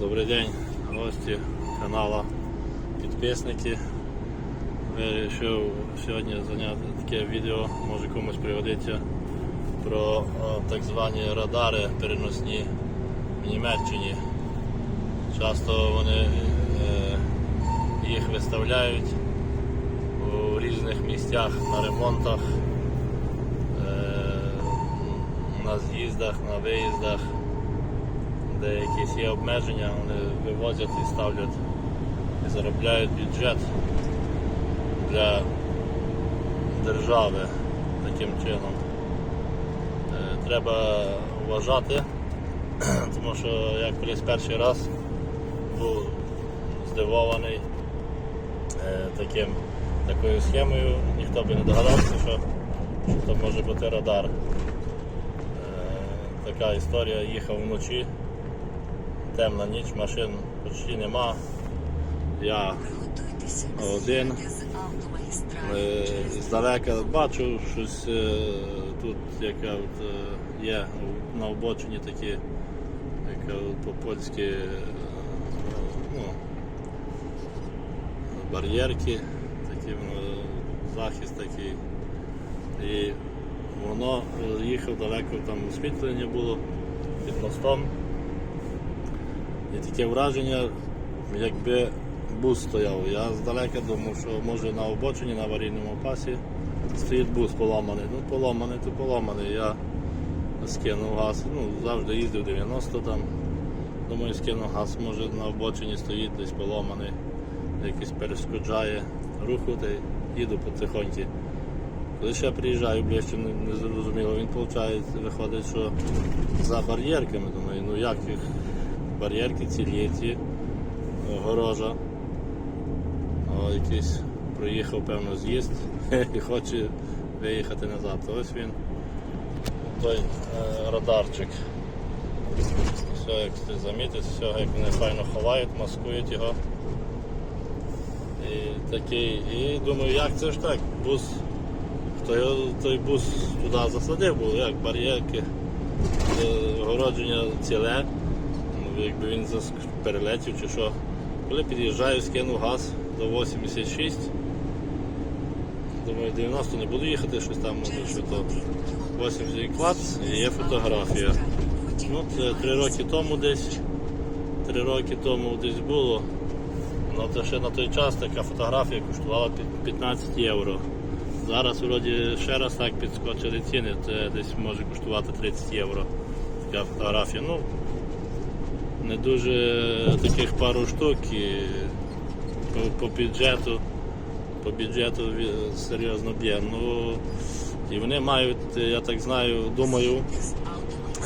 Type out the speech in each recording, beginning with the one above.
Добрий день, гості каналу, підписники. Вирішив сьогодні зайняти таке відео, може комусь пригодиться про так звані радари переносні в Німеччині. Часто вони е, їх виставляють у різних місцях на ремонтах, е, на з'їздах, на виїздах де якісь є обмеження, вони вивозять і ставлять і заробляють бюджет для держави таким чином. Е, Треба вважати, тому що я колись перший раз був здивований е, таким, такою схемою, ніхто би не догадався, що, що може бути радар. Е, Така історія їхав вночі темна ніч, машин почти нема. Я один. Е, Здалека бачу щось е, тут, яка от, е, є на обочині такі, яка по-польськи е, ну, бар'єрки, такі, захист такий. І воно е, їхав далеко, там освітлення було під мостом. І таке враження, якби бус стояв. Я здалека думав, що може на обочині, на аварійному пасі стоїть бус поламаний. Ну, поламаний, то поламаний. Я скинув газ. Ну, завжди їздив 90 там. Думаю, скинув газ, може на обочині стоїть десь поламаний, якийсь перешкоджає руху та їду потихоньки. Коли ще приїжджаю ближче, не зрозуміло, він виходить, виходить, що за бар'єрками, думаю, ну як їх бар'єрки цілі ці, огорожа. О, якийсь проїхав, певно, з'їзд і хоче виїхати назад. Ось він, той е, радарчик. Все, як ти замітиш, все, як вони файно ховають, маскують його. І такий, і думаю, як це ж так? Бус, хто той бус туди засадив, був, як бар'єрки, е, огородження ціле. Якби він перелетів чи що. Коли під'їжджаю, скинув газ до 86. Думаю, 90 не буду їхати, щось там може, що то 80 клац і є фотографія. Ну, це три роки тому десь. Три роки тому десь було. Ну, це ще на той час така фотографія коштувала 15 євро. Зараз вроді ще раз так підскочили ціни, це десь може коштувати 30 євро. Така фотографія. Ну, не дуже таких пару штук і по, по бюджету, по бюджету серйозно б'є. Ну, і вони мають, я так знаю, думаю,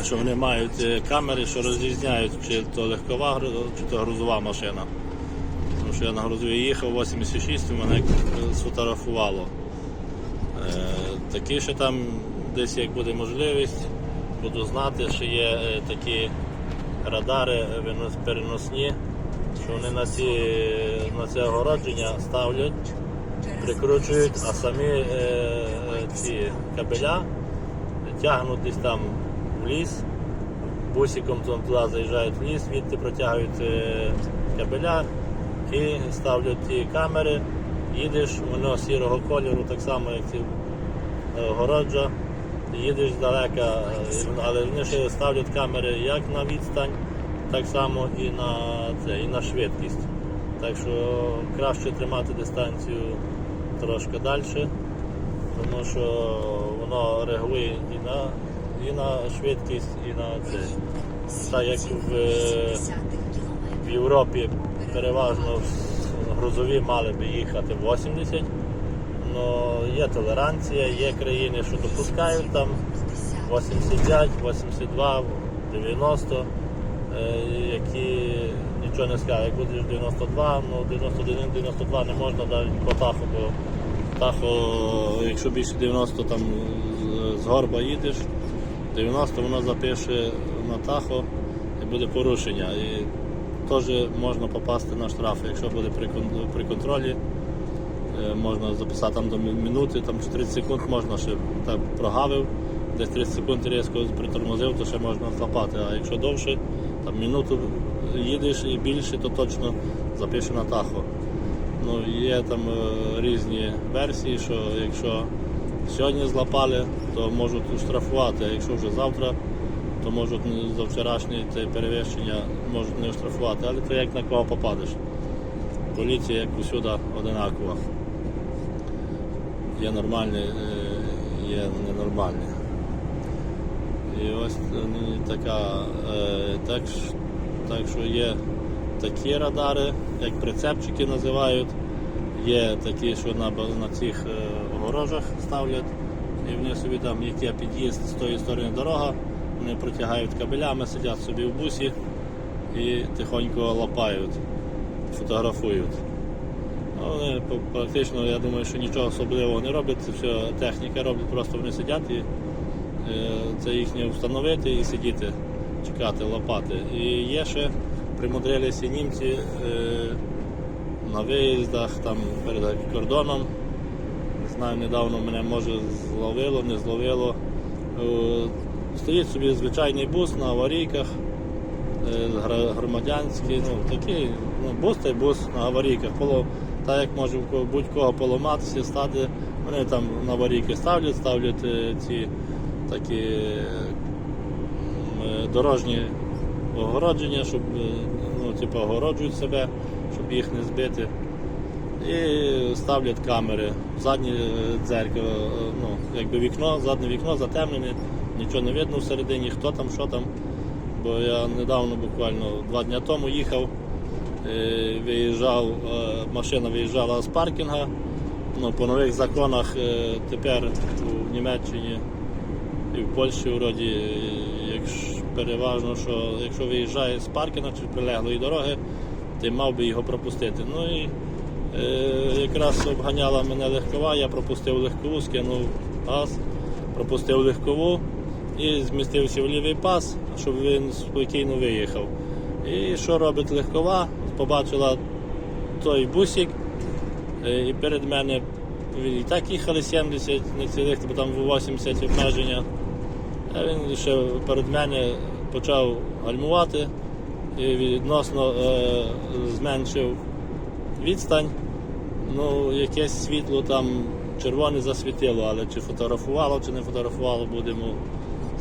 що вони мають е, камери, що розрізняють, чи то легкова чи то грузова машина. Тому що я на грузові їхав 86 і мене е, сфотографувало. Е, Такі ще там десь як буде можливість, буду знати, що є е, такі радари переносні, що вони на, ці, на це огородження ставлять, прикручують, а самі е, е, ці кабеля тягнуть десь там в ліс, бусиком туди заїжджають в ліс, відти протягують е, кабеля і ставлять ті камери, їдеш, воно сірого кольору, так само як ці е, огороджа, їдеш здалека, е, але вони ще ставлять камери як на відстань, так само і на, це, і на швидкість. Так що краще тримати дистанцію трошки далі, тому що воно реагує і на, і на швидкість, і на це. Так як в, в Європі переважно грузові мали би їхати 80, але є толеранція, є країни, що допускають там 85, 82, 90, е, які нічого не скажуть. Як будеш 92, ну 91, 92 не можна навіть по таху, бо тахо, якщо більше 90 там з- горба їдеш, 90 воно запише на тахо і буде порушення. І теж можна попасти на штраф, якщо буде при контролі. Е, Можна записати там до минути, там чи 30 секунд можна ще так прогавив, десь 30 секунд різко притормозив, то ще можна злапати. А якщо довше, там минуту їдеш і більше, то точно запише на тахо. Ну, є там е, різні версії, що якщо сьогодні злапали, то можуть штрафувати, а якщо вже завтра, то можуть за вчорашнє перевищення можуть не штрафувати, але то як на кого попадеш. Поліція як усюди одинакова. Є нормальні, е, є ненормальні. І ось е, така, е, так, так що є такі радари, як прицепчики називають. Є такі, що на, на цих е, огорожах ставлять, і вони собі там, як є під'їзд з тої сторони дорога, вони протягають кабелями, сидять собі в бусі і тихонько лапають, фотографують. Ну, Вони практично, я думаю, що нічого особливого не роблять, це все техніка робить, просто вони сидять і е, це їхнє встановити і сидіти, чекати, лопати. І є ще примудрилися німці е, на виїздах там перед кордоном. Не знаю, недавно мене може зловило, не зловило. Е, Стоїть собі звичайний бус на аварійках, громадянський, ну такий ну, бус та й бус на аварійках. Так як може будь-кого поламатися, стати. Вони там на аварійки ставлять, ставлять е, ці такі е, дорожні огородження, щоб е, ну, типу, огороджують себе, щоб їх не збити. І ставлять камери, заднє е, дзеркало, е, ну, якби вікно, заднє вікно затемнене, нічого не видно всередині, хто там, що там. Бо я недавно, буквально два дні тому їхав, е, виїжджав, е, машина виїжджала з паркінга. Ну, по нових законах е, тепер у Німеччині і в Польщі вроді, е, якщо переважно, що якщо виїжджає з паркінга чи прилеглої дороги, ти мав би його пропустити. Ну і е, якраз обганяла мене легкова, я пропустив легкову, скинув газ, пропустив легкову і змістився в лівий пас, щоб він спокійно виїхав. І що робить легкова? Побачила той бусик, Е, І перед мене і так їхали 70, не цілих, бо там 80 обмеження. А він ще перед мене почав гальмувати і відносно е, зменшив відстань. Ну, якесь світло там червоне засвітило, але чи фотографувало, чи не фотографувало, будемо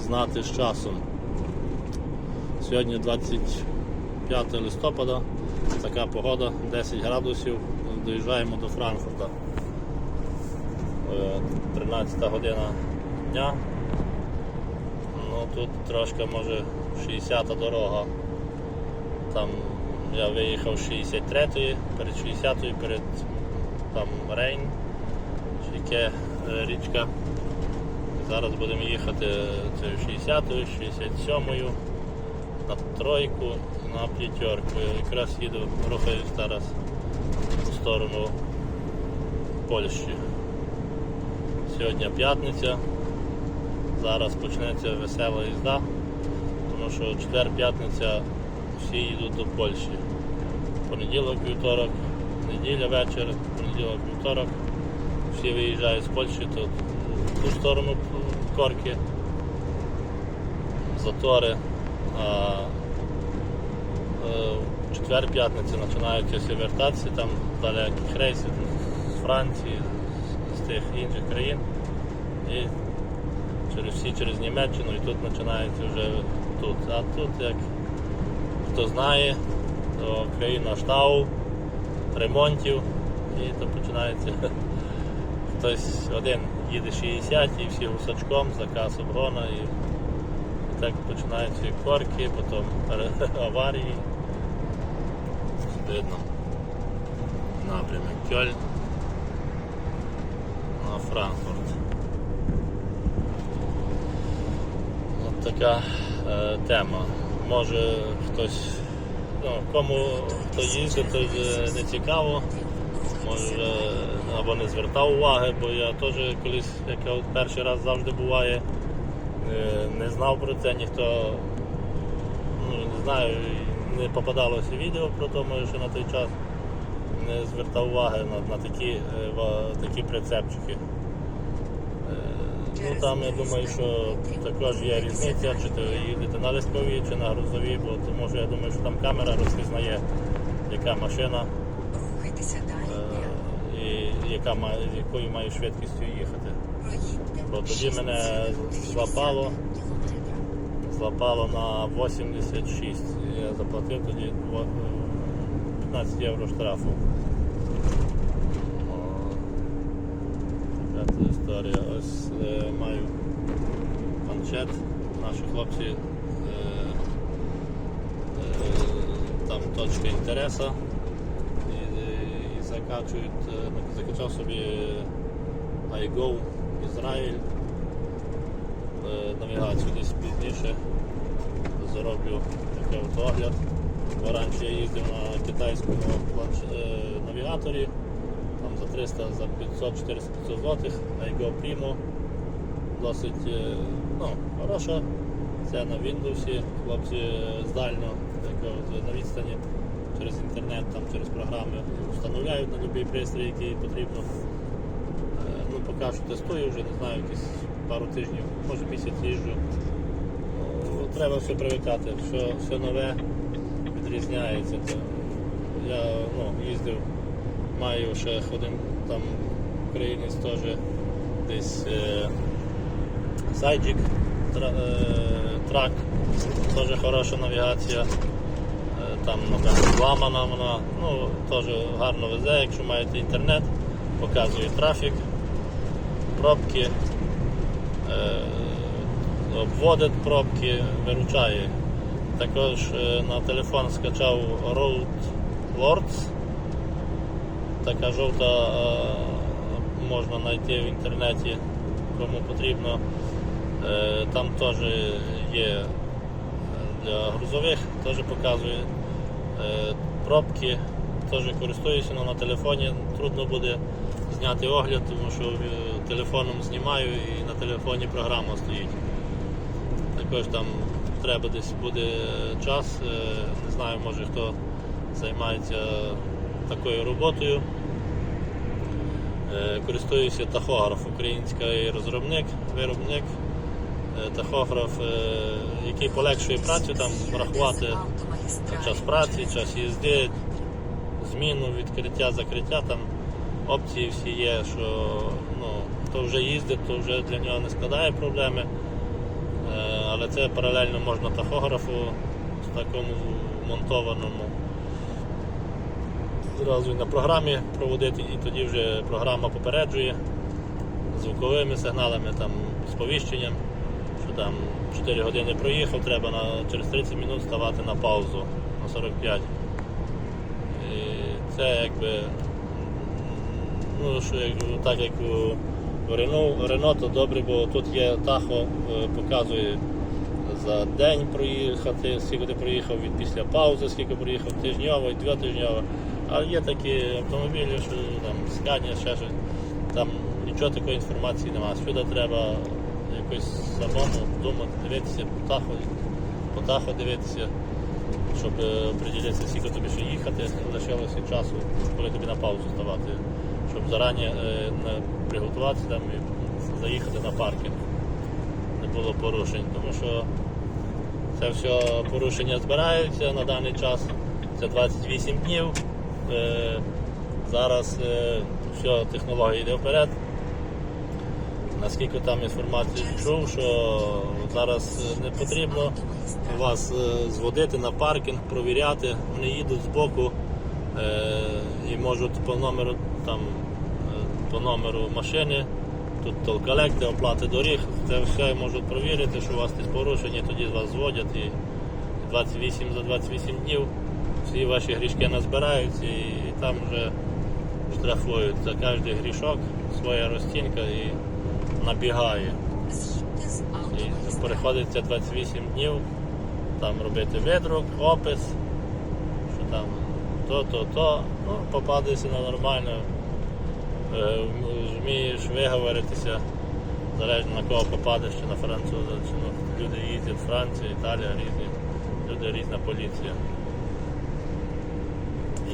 знати з часом. Сьогодні 25 листопада, така погода, 10 градусів, доїжджаємо до Франкфурта. Е, 13 година дня. Ну тут трошки може 60-та дорога. Там я виїхав з 63-ї, перед 60-ю, перед там Рейн, яке е, річка. Зараз будемо їхати цією 60-ю, 67-ю, на тройку, на п'ятерку. Якраз їду, рухаюсь зараз в сторону Польщі. Сьогодні п'ятниця. Зараз почнеться весела їзда, тому що четвер-п'ятниця всі їдуть до Польщі. Понеділок, вівторок, неділя вечір, понеділок, вівторок. Всі виїжджають з Польщі, то в ту сторону корки, затори. Е, в четвер-п'ятниця починаються всі вертатися, там далеких рейсів з Франції, з, тих інших країн. І через всі через Німеччину і тут починається вже тут. А тут, як хто знає, то країна штау, ремонтів і то починається хтось один їде 60 і всі гусачком, заказ обгона і, і так починаються корки, потім аварії. Видно. Напрямок Кьольн на Франкфурт. От така е, тема. Може хтось, ну, кому хто їздить, то е, не цікаво, може або не звертав уваги, бо я теж колись, як я перший раз завжди буває, е, не знав про це, ніхто ну, не знаю, не попадалося відео про може, що на той час не звертав уваги на, на такі, е, такі прицепчики. Е, Ну там я думаю, що також є різниця, чи то їдете на легковій, чи на грузовій, бо тому що я думаю, що там камера розпізнає, яка машина е, і яка якою має швидкістю їхати. Бо тоді мене злапало. Кілометра. На 86. Я заплатив тоді е, 15 євро штрафу. О, Така то історія. Ось е, маю планшет. Наші хлопці е, е, там точка інтересу і, і закачують, е, закачав собі iGo Ізраїль. Е, навігацію десь пізніше зроблю такий огляд. Бо раніше я їздив на китайському е, навігаторі, там за 300, за 500, 400 500 злотих, iGo Primo. Досить е, ну, хороша. Це на Windows, хлопці здально, на відстані через інтернет, там, через програми встановляють на будь-який пристрій, який потрібно. Ну, поки що тестую вже, не знаю, якісь пару тижнів, може місяць їжджу. Треба все привикати, все, все нове відрізняється. То я ну, їздив, маю ще один там українець теж десь е, сайджик, тра, е, трак, теж хороша навігація. Е, Там напевно зламана вона, ну теж гарно везе, якщо маєте інтернет, показує трафік, пробки, обводить пробки, виручає. Також е, на телефон скачав Road Lords. Така жовта е, можна знайти в інтернеті, кому потрібно. Е, Там теж є е, для грузових, теж показує Е, пробки, теж користуюся але на телефоні. Трудно буде зняти огляд, тому що е, телефоном знімаю і на телефоні програма стоїть. Також там треба десь буде час, е, не знаю, може хто займається такою роботою. Е, Користуюся тахограф, український розробник, виробник, тахограф, який полегшує працю, там рахувати час праці, час їзди, зміну, відкриття, закриття, там опції всі є, що ну, хто вже їздить, то вже для нього не складає проблеми. Е, Але це паралельно можна тахографу в такому монтованому. Зразу на програмі проводити, і тоді вже програма попереджує звуковими сигналами, там, сповіщенням, що там 4 години проїхав, треба на, через 30 минут ставати на паузу на 45. Це якби ну, що, як- так як у Рено, Рено, то добре, бо тут є тахо, е, показує за день проїхати, скільки ти проїхав від після паузи, скільки проїхав тижньово і двотижньово. А є такі автомобілі, що там скання, ще щось. Там нічого такої інформації немає. Сюди треба якось самому думати, дивитися по таху, по таху дивитися, щоб е, приділитися, скільки тобі ще їхати, лишилося часу, коли тобі на паузу ставати, щоб зарані е, приготуватися там і заїхати на паркінг. Не було порушень, тому що це все порушення збираються на даний час. Це 28 днів. Е, зараз все, технологія йде вперед. Наскільки там інформацію чув, що зараз е, не потрібно вас е, зводити на паркінг, провіряти. Вони їдуть з боку е, і можуть по номеру там по номеру машини, тут толкалекти, оплати доріг, це все можуть провірити, що у вас десь порушення, тоді вас зводять і 28 за 28 днів всі ваші грішки назбираються і там вже штрафують за кожен грішок своя розцінка і набігає. І переходиться 28 днів, там робити видрук, опис, що там то, то, то, ну, попадешся на нормально, е, вмієш виговоритися, залежно на кого попадеш, чи на француза, чи ну, люди їздять Франція, Італія, різні, люди різна поліція.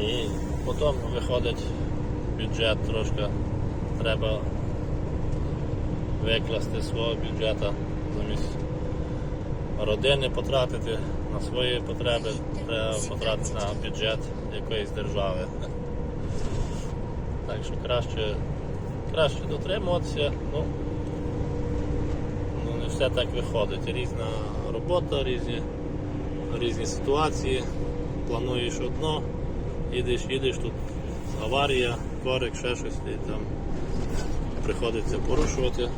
І потім виходить бюджет трошки треба викласти свого бюджету замість родини потратити на свої потреби, треба потратити на бюджет якоїсь держави. Так що краще, краще дотримуватися. Ну, ну не все так виходить. Різна робота, різні, різні ситуації. Плануєш одно, їдеш, їдеш, тут аварія, корик, ще щось, і там приходиться порушувати.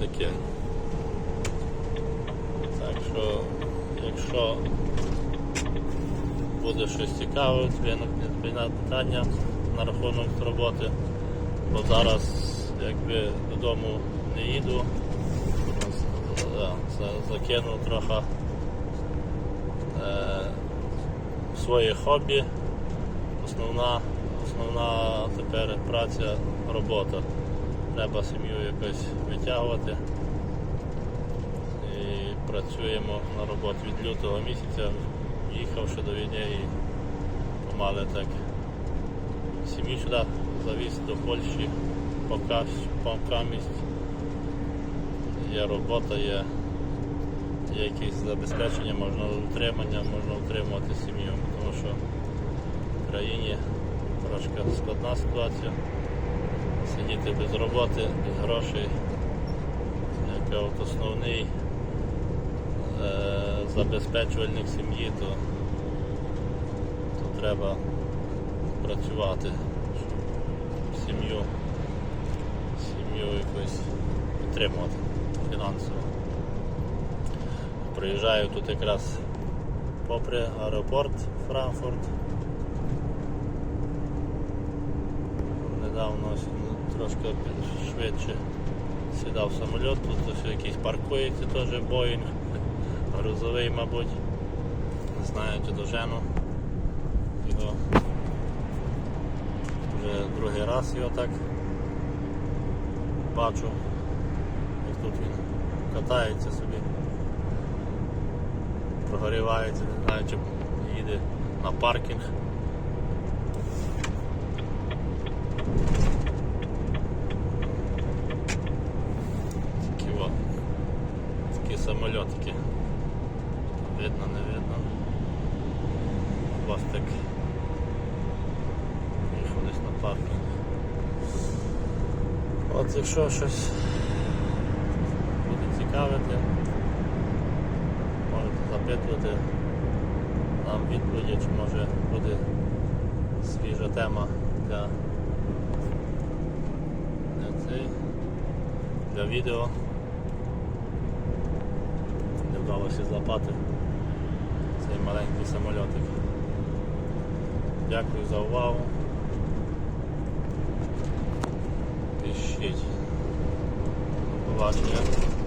Таке. Так що, якщо буде щось цікаве, виникне питання на рахунок роботи, бо зараз якби додому не їду, з- закину трохи е, своє хобі. Основна, основна тепер праця робота. Треба сім'ю якось витягувати. І працюємо на роботі від лютого місяця, їхавши до війни і помали так сім'ю сюди завіз до Польщі, поки місць є робота, є, є якісь забезпечення, можна утримання, можна утримувати сім'ю, тому що в країні трошки складна ситуація. Сидіти без роботи, без грошей, як от основний е, забезпечувальник сім'ї, то, то треба працювати, щоб сім'ю, сім'ю якось підтримувати фінансово. Приїжджаю тут якраз попри аеропорт Франкфурт. Недавно трошки швидше сідав самоліт, тут ось якийсь паркується теж Боїнг, грузовий, мабуть. Не знаю, чи дожену. Його вже другий раз його так бачу, як тут він катається собі, прогорівається, не знаю, чи їде на паркінг. Такі о, такі самольотики. Видно, не видно. Хвостик. Їхав десь на паркінг. От якщо щось буде цікавити, можете запитувати нам відповіді, чи може буде свіжа тема для, для, цей, для відео. Не вдалося злапати цей маленький самольотик. Дякую за увагу. gdzieś siedzi. Poważnie.